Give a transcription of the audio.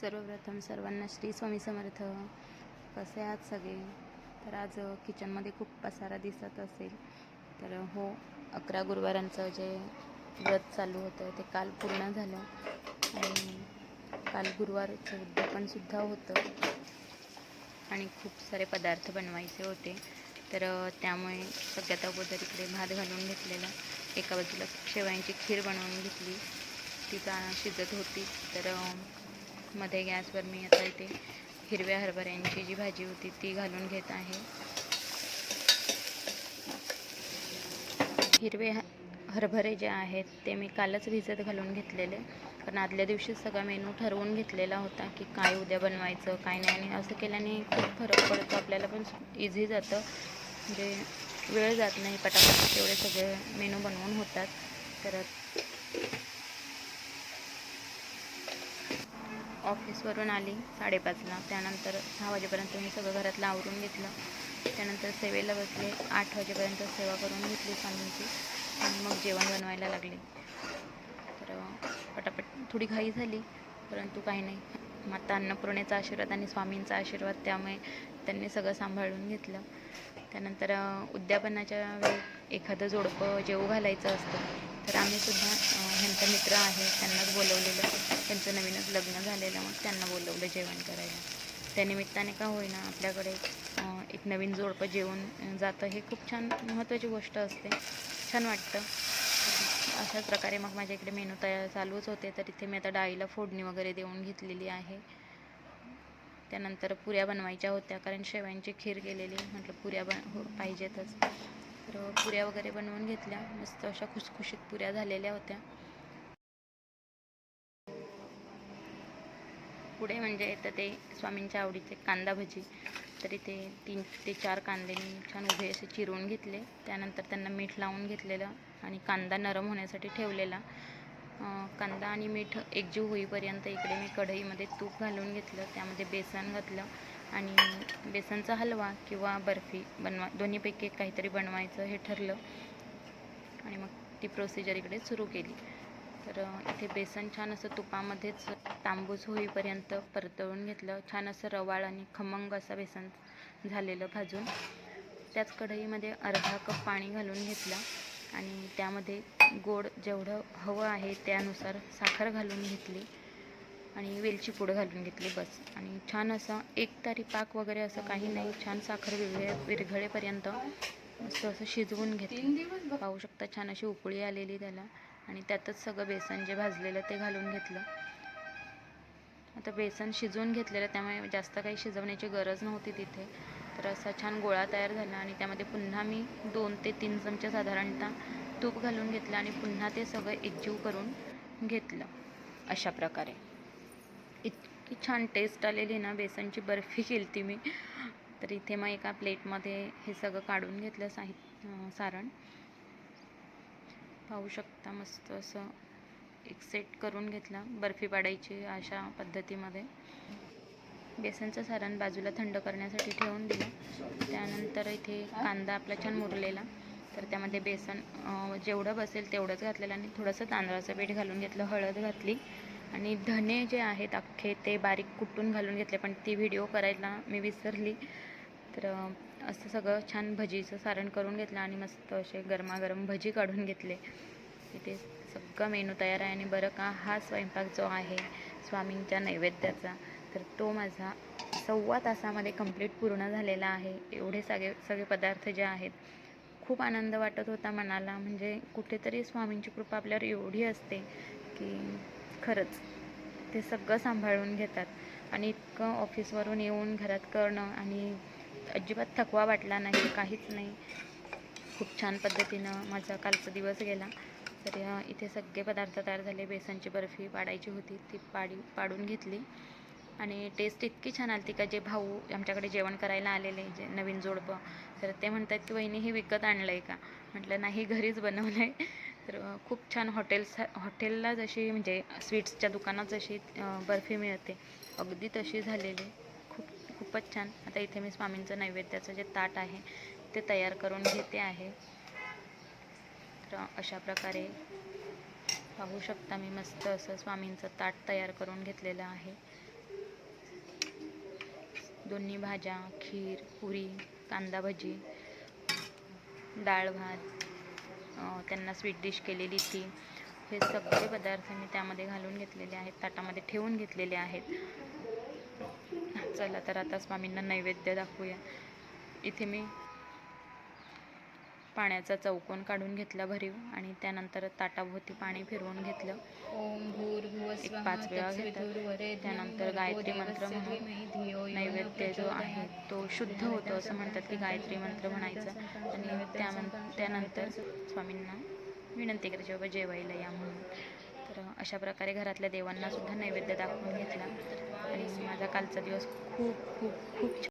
सर्वप्रथम सर्वांना श्री स्वामी समर्थ. कसे आहात सगळे? तर आज किचनमध्ये खूप पसारा दिसत असेल. तर हो अकरा गुरुवारांचं जे व्रत चालू होतं ते काल पूर्ण झालं. आणि काल गुरुवारचं उद्यापनसुद्धा होतं. आणि खूप सारे पदार्थ बनवायचे होते. तर त्यामुळे सगळ्यात अगोदर इकडे भात घालून घेतलेला. एका बाजूला शेवयांची खीर बनवून घेतली. ती का शिजत होती. तर मध्ये गॅसवर मी आता इथे हिरव्या हरभऱ्यांची जी भाजी होती ती घालून घेत आहे. हिरवे ह- हरभरे जे आहेत ते मी कालच भिजत घालून घेतलेले. कारण आदल्या दिवशी सगळा मेनू ठरवून घेतलेला होता की काय उद्या बनवायचं काय नाही. आणि असं केल्याने खूप फरक पडतो. आपल्याला पण इझी जातं. म्हणजे वेळ जात नाही पटापट. तेवढे सगळे मेनू बनवून होतात. तर ऑफिसवरून आली साडेपाचला. त्यानंतर सहा वाजेपर्यंत मी सगळं घरातलं आवरून घेतलं. त्यानंतर सेवेला बसले. आठ वाजेपर्यंत सेवा करून घेतली स्वामींची आणि मग जेवण बनवायला लागले. तर पटापट थोडी घाई झाली परंतु काही नाही. माता अन्नपूर्णेचा आशीर्वाद आणि स्वामींचा आशीर्वाद त्यामुळे त्यांनी सगळं सांभाळून घेतलं. त्यानंतर उद्यापनाच्या वेळी एखादं जोडपं जेवू घालायचं असतं. तर आम्ही सुद्धा ह्यांचा मित्र आहे त्यांनाच बोलवलेलं. त्यांचं नवीनच लग्न झालेलं मग त्यांना बोलवलं जेवण करायला. त्यानिमित्ताने का होईना आपल्याकडे एक नवीन जोडपं जेवून जातं हे खूप छान महत्त्वाची गोष्ट असते. छान वाटतं. अशाच प्रकारे मग माझ्या इकडे मेनू तयार चालूच होते तर इथे मी आता डाळीला फोडणी वगैरे देऊन घेतलेली आहे. त्यानंतर पुऱ्या बनवायच्या होत्या कारण शेवयांची खीर केलेली म्हटलं पुऱ्या बन हो पाहिजेतच. तर पुऱ्या वगैरे बनवून घेतल्या. मस्त अशा खुसखुशीत पुऱ्या झालेल्या होत्या. पुढे म्हणजे येतं ते स्वामींच्या आवडीचे कांदा भजी. तर इथे तीन ते चार कांदे मी छान उभे असे चिरून घेतले. त्यानंतर त्यांना मीठ लावून घेतलेलं आणि कांदा नरम होण्यासाठी ठेवलेला. कांदा आणि मीठ एकजीव होईपर्यंत इकडे मी कढईमध्ये तूप घालून घेतलं. त्यामध्ये बेसन घातलं आणि बेसनचा हलवा किंवा बर्फी बनवा दोन्हीपैकी काहीतरी बनवायचं हे ठरलं. आणि मग ती प्रोसिजर इकडे सुरू केली. तर इथे बेसन छान असं तुपामध्येच तांबूस होईपर्यंत परतळून घेतलं. छान असं रवाळ आणि खमंग असं बेसन झालेलं भाजून. त्याच कढईमध्ये अर्धा कप पाणी घालून घेतलं आणि त्यामध्ये गोड जेवढं हवं आहे त्यानुसार साखर घालून घेतली आणि वेलची पूड घालून घेतली बस. आणि छान असं एक तारी पाक वगैरे असं काही नाही छान साखर विरघळे विरघळेपर्यंत मस्त असं शिजवून घेतलं. पाहू शकता छान अशी उकळी आलेली त्याला. आणि त्यातच सगळं बेसन जे भाजलेलं ते घालून घेतलं. आता बेसन शिजवून घेतलेलं त्यामुळे जास्त काही शिजवण्याची गरज नव्हती तिथे. तर असा छान गोळा तयार झाला आणि त्यामध्ये पुन्हा मी दोन ते तीन चमचे साधारणतः तूप घालून घेतलं आणि पुन्हा ते सगळं एकजीव करून घेतलं अशा प्रकारे. इतकी छान टेस्ट आलेली ना बेसनची बर्फी केली ती मी. तर इथे मग एका प्लेटमध्ये हे सगळं काढून घेतलं साहित्य सारण. पाहू शकता मस्त असं एक सेट करून घेतला बर्फी पाडायची अशा पद्धतीमध्ये. बेसनचं सारण बाजूला थंड करण्यासाठी ठेवून दिलं. त्यानंतर इथे कांदा आपला छान मुरलेला. तर त्यामध्ये बेसन जेवढं बसेल तेवढंच घातलेलं आणि थोडंसं तांदळाचं पीठ घालून घेतलं हळद घातली. आणि धने जे आहेत अख्खे ते बारीक कुटून घालून घेतले पण ती व्हिडिओ करायला मी विसरली. तर असं सगळं छान भजीचं सारण करून घेतलं आणि मस्त असे गरमागरम भजी काढून घेतले. इथे सगळं मेनू तयार आहे आणि बरं का हा स्वयंपाक जो आहे स्वामींच्या नैवेद्याचा तर तो माझा सव्वा तासामध्ये कंप्लीट पूर्ण झालेला आहे. एवढे सगळे सगळे पदार्थ जे आहेत खूप आनंद वाटत होता मनाला. म्हणजे कुठेतरी स्वामींची कृपा आपल्यावर एवढी असते की खरंच ते सगळं सांभाळून घेतात. आणि इतकं ऑफिसवरून येऊन घरात करणं आणि अजिबात थकवा वाटला नाही काहीच नाही. खूप छान पद्धतीनं माझा कालचा दिवस गेला. तर इथे सगळे पदार्थ तयार झाले. बेसनची बर्फी पाडायची होती ती पाडी पाडून घेतली. आणि टेस्ट इतकी छान आली का जे भाऊ आमच्याकडे जेवण करायला आलेले जे नवीन जोडपं तर ते म्हणतात की वहिनी हे विकत आणलं आहे का? म्हटलं नाही घरीच बनवलं आहे तर खूप छान हॉटेल्स हॉटेलला जशी म्हणजे स्वीट्सच्या दुकानात जशी बर्फी मिळते अगदी तशी झालेली. खूपच छान. आता इथे मी स्वामींचं नैवेद्याचं जे ताट आहे ते तयार करून घेते आहे. तर अशा प्रकारे पाहू शकता मी मस्त असं स्वामींचं ताट तयार करून घेतलेलं आहे. दोन्ही भाज्या खीर पुरी कांदा भजी डाळ भात त्यांना स्वीट डिश केलेली ती. हे सगळे पदार्थ मी त्यामध्ये घालून घेतलेले आहेत ताटामध्ये ठेवून घेतलेले आहेत. चला तर आता स्वामींना नैवेद्य दाखवूया. इथे मी पाण्याचा चौकोन काढून घेतला भरीव आणि त्यानंतर ताटाभोवती पाणी फिरवून घेतलं. एक पाच वेळा घेतात त्यानंतर गायत्री मंत्र म्हणून नैवेद्य जो आहे तो शुद्ध होतो असं म्हणतात की गायत्री मंत्र म्हणायचं. आणि त्या त्यानंतर स्वामींना विनंती करायची बाबा जेवायला या म्हणून. तर अशा प्रकारे घरातल्या देवांना सुद्धा नैवेद्य दाखवून घेतला. आणि माझा कालचा दिवस खूप खूप खूप